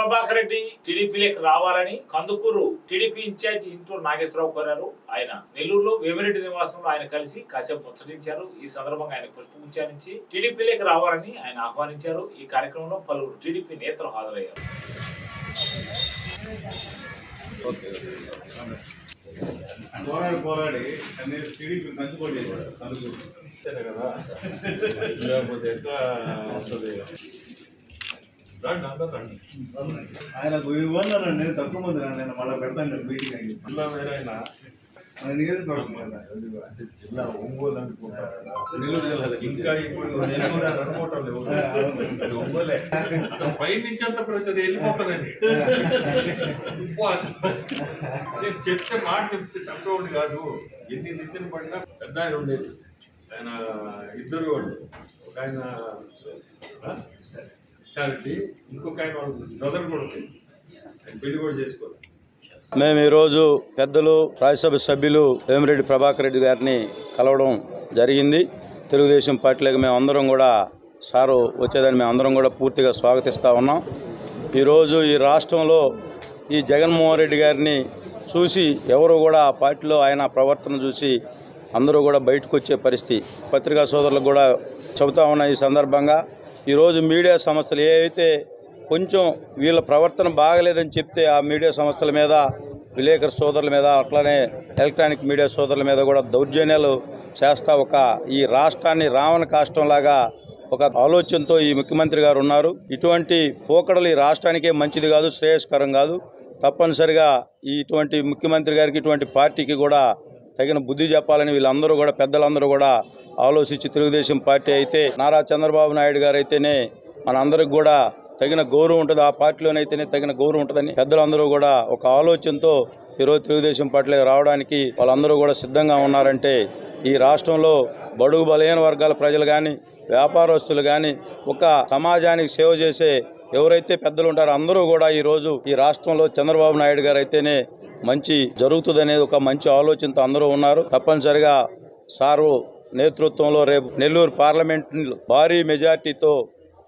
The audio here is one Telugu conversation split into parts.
ప్రభాకర్ రెడ్డి టీడీపీలోకి రావాలని కందుకూరు టీడీపీ ఇన్ఛార్జ్ ఇంటూరు నాగేశ్వరరావు కోరారు. ఆయన నెల్లూరులో వేమిరెడ్డి నివాసంలో ఆయన కలిసి కాసేపు ముచ్చటించారు. ఈ సందర్భంగా ఆయన పుష్పగుచ్చారించి టీడీపీలోకి రావాలని ఆయన ఆహ్వానించారు. ఈ కార్యక్రమంలో పలువురు టీడీపీ నేతలు హాజరయ్యారు. పోరాడి పోరాడి అనేది టీడీపీ కందుకూరు. కదా. లేకపోతే ఎట్లా వస్తుంది? ఆయనకు ఇవ్వాలండి తక్కువ మంది రండి నేను మళ్ళీ పెడతాను కదా మీటింగ్ అయ్యి జిల్లా వేరైనా? మన నియోజకవర్గం కదా. అంటే జిల్లా ఒంగోలు అనుకుంటారు కదా. నెల్లూరు జిల్లా ఇంకా ఇప్పుడు నేను కూడా అనుకోవటం లేవు. అది ఒంగోలే. అసలు పై నుంచి అంత ప్రెషర్ వెళ్ళిపోతానండి. నేను చెప్తే మాట చెప్తే తప్పేవాడు కాదు. ఎన్ని నిత్యం పడినా పెద్ద ఆయన ఉండేది. ఆయన ఇద్దరు వాళ్ళు. ఒక ఆయన ఆ? ఇంకొక ఆయన బ్రదర్ కూడా ఉంది. ఆయన పెళ్ళి కూడా చేసుకోవాలి. మేము ఈరోజు పెద్దలు రాజ్యసభ సభ్యులు వేమిరెడ్డి ప్రభాకర్ రెడ్డి గారిని కలవడం జరిగింది. తెలుగుదేశం పార్టీలకు మేము అందరం కూడా సారు వచ్చేదాన్ని మేము అందరం కూడా పూర్తిగా స్వాగతిస్తూ ఉన్నాం. ఈరోజు ఈ రాష్ట్రంలో ఈ జగన్మోహన్ రెడ్డి గారిని చూసి ఎవరు కూడా ఆ పార్టీలో ఆయన ప్రవర్తన చూసి అందరూ కూడా బయటకు వచ్చే పరిస్థితి. పత్రికా సోదరులకు కూడా చెబుతా ఉన్న ఈ సందర్భంగా. ఈరోజు మీడియా సంస్థలు ఏవైతే కొంచెం వీళ్ళ ప్రవర్తన బాగలేదని చెప్తే ఆ మీడియా సంస్థల మీద విలేకరు సోదరుల మీద అట్లానే ఎలక్ట్రానిక్ మీడియా సోదరుల మీద కూడా దౌర్జన్యాలు చేస్తా ఒక ఈ రాష్ట్రాన్ని రావణ కాష్టంలాగా ఒక ఆలోచనతో ఈ ముఖ్యమంత్రి గారు ఉన్నారు. ఇటువంటి పోకడలు ఈ రాష్ట్రానికే మంచిది కాదు శ్రేయస్కరం కాదు. తప్పనిసరిగా ఈ ఇటువంటి ముఖ్యమంత్రి గారికి ఇటువంటి పార్టీకి కూడా తగిన బుద్ధి చెప్పాలని వీళ్ళందరూ కూడా పెద్దలందరూ కూడా ఆలోచించి తెలుగుదేశం పార్టీ అయితే నారా చంద్రబాబు నాయుడు గారు అయితేనే మనందరికి కూడా తగిన గౌరవం ఉంటుంది. ఆ పార్టీలోనైతేనే తగిన గౌరవం ఉంటుందని పెద్దలందరూ కూడా ఒక ఆలోచనతో ఈరోజు తెలుగుదేశం పార్టీలోకి రావడానికి వాళ్ళందరూ కూడా సిద్ధంగా ఉన్నారంటే ఈ రాష్ట్రంలో బడుగు బలహీన వర్గాల ప్రజలు కానీ వ్యాపారస్తులు కానీ ఒక సమాజానికి సేవ చేసే ఎవరైతే పెద్దలు ఉంటారో అందరూ కూడా ఈరోజు ఈ రాష్ట్రంలో చంద్రబాబు నాయుడు గారు అయితేనే మంచి జరుగుతుందనేది ఒక మంచి ఆలోచనతో అందరూ ఉన్నారు. తప్పనిసరిగా సారు నేతృత్వంలో రేపు నెల్లూరు పార్లమెంట్ భారీ మెజార్టీతో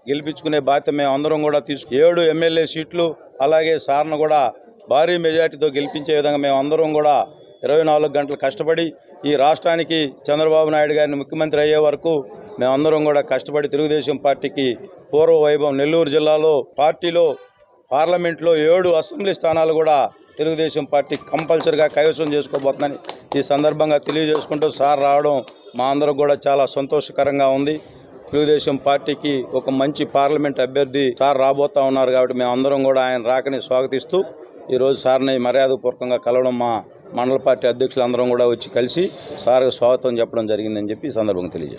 గెలిపించుకునే బాధ్యత మేము అందరం కూడా తీసుకు ఏడు ఎమ్మెల్యే సీట్లు అలాగే సార్ను కూడా భారీ మెజార్టీతో గెలిపించే విధంగా మేము అందరం కూడా ఇరవై నాలుగు గంటలు కష్టపడి ఈ రాష్ట్రానికి చంద్రబాబు నాయుడు గారిని ముఖ్యమంత్రి అయ్యే వరకు మేమందరం కూడా కష్టపడి తెలుగుదేశం పార్టీకి పూర్వ వైభవం నెల్లూరు జిల్లాలో పార్టీలో పార్లమెంట్లో ఏడు అసెంబ్లీ స్థానాలు కూడా తెలుగుదేశం పార్టీ కంపల్సరిగా కైవసం చేసుకోబోతుందని ఈ సందర్భంగా తెలియజేసుకుంటూ సార్ రావడం మా అందరూ కూడా చాలా సంతోషకరంగా ఉంది. తెలుగుదేశం పార్టీకి ఒక మంచి పార్లమెంట్ అభ్యర్థి సార్ రాబోతా ఉన్నారు కాబట్టి మేము అందరం కూడా ఆయన రాకని స్వాగతిస్తూ ఈరోజు సార్ని మర్యాదపూర్వకంగా కలవడం మా మండల పార్టీ అధ్యక్షులు అందరం కూడా వచ్చి కలిసి సార్కి స్వాగతం చెప్పడం జరిగిందని చెప్పి ఈ సందర్భంగా తెలియజేస్తాం